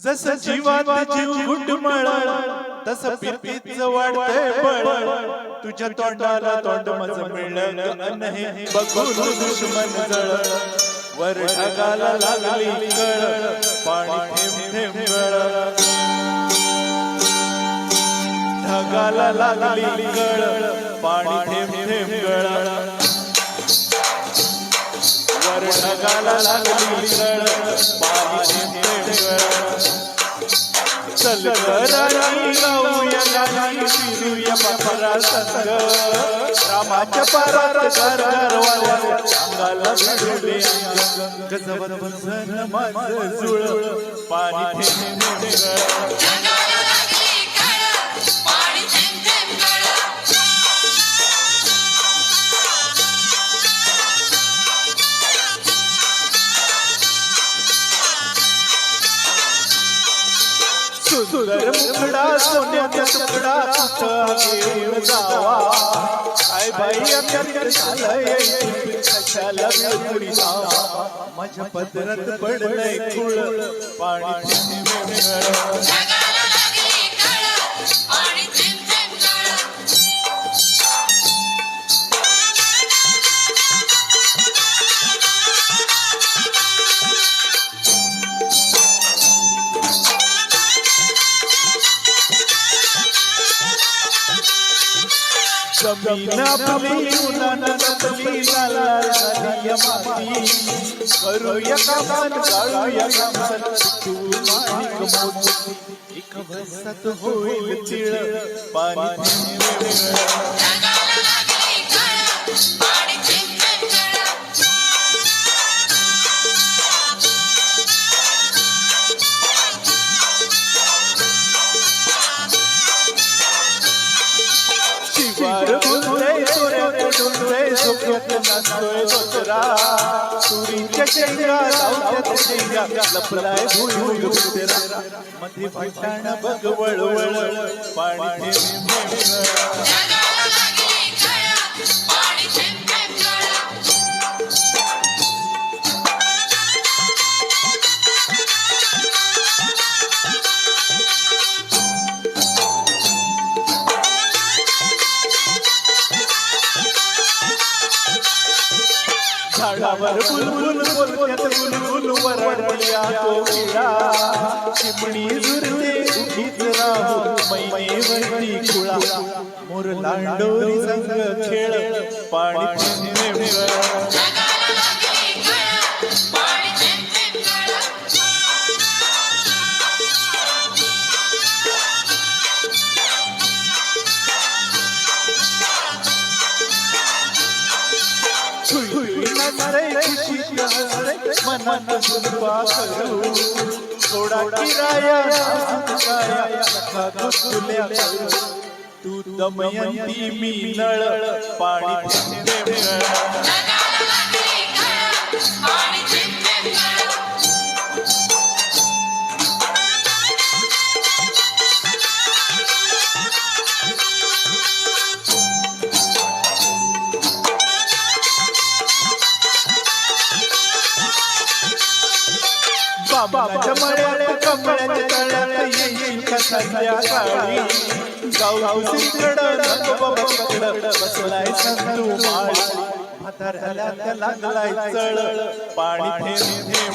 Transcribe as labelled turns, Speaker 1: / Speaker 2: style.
Speaker 1: जस जीवात जीव घुटमळ तस पिरतीच वाढतंय बळ तुझ्या तोंडाला तोंड मज मिळलं नाही? बघून दुश्मन जळ वर ढगाला लागली कळ. पाणी थेंब थेंब गळ ढगाला लागली कळ. पाणी थेंब थेंब गळ वर ढगाला लागली चल राणी गाणी फिरूया पापरा संग रामाच्या पारात घर अंगाला भिडले अंग गजबन बंधन माझं जुळ पाणी सुंदर मुखडा सोन्याचा तुकडा घेऊन जावा. काय बाई अत्याचार झालंय कशाला बिळकुडी जावा. माझ्या पदरात पडलंय खुळ पाणी थेंब जमीन आपली उन्हानं तपली लाल झाली माती करूया कामान गाळूया कामान तू माणिक मोती एक भसात होईल तिळ पाणी डोलते झोपेत नाचतोय दोतरा तुरीच्या लावत्यात शेंगा लपलाय भुई उतरा मध्ये भाटाण बघ वळवळ पाणी झाडावर बुलबुल बोलत बुलबुल वरडल्या कोकिळा चिमणी झुरते उभीच राहो मैमेवरती कुळा मोर लांडोरी संग खेळ पाणी थेंब थेंब मनात करू. थोडा किराया तू दमयंती मी नळ पाणी
Speaker 2: पाणी
Speaker 1: बाबाच्या मळ्यात कमळ्याच्या तळ्यात येईल का संध्याकाळी? नको बसलाय संतू माळी. म्हाताऱ्याला लागलाय चळ. पाणी थेंब थेंब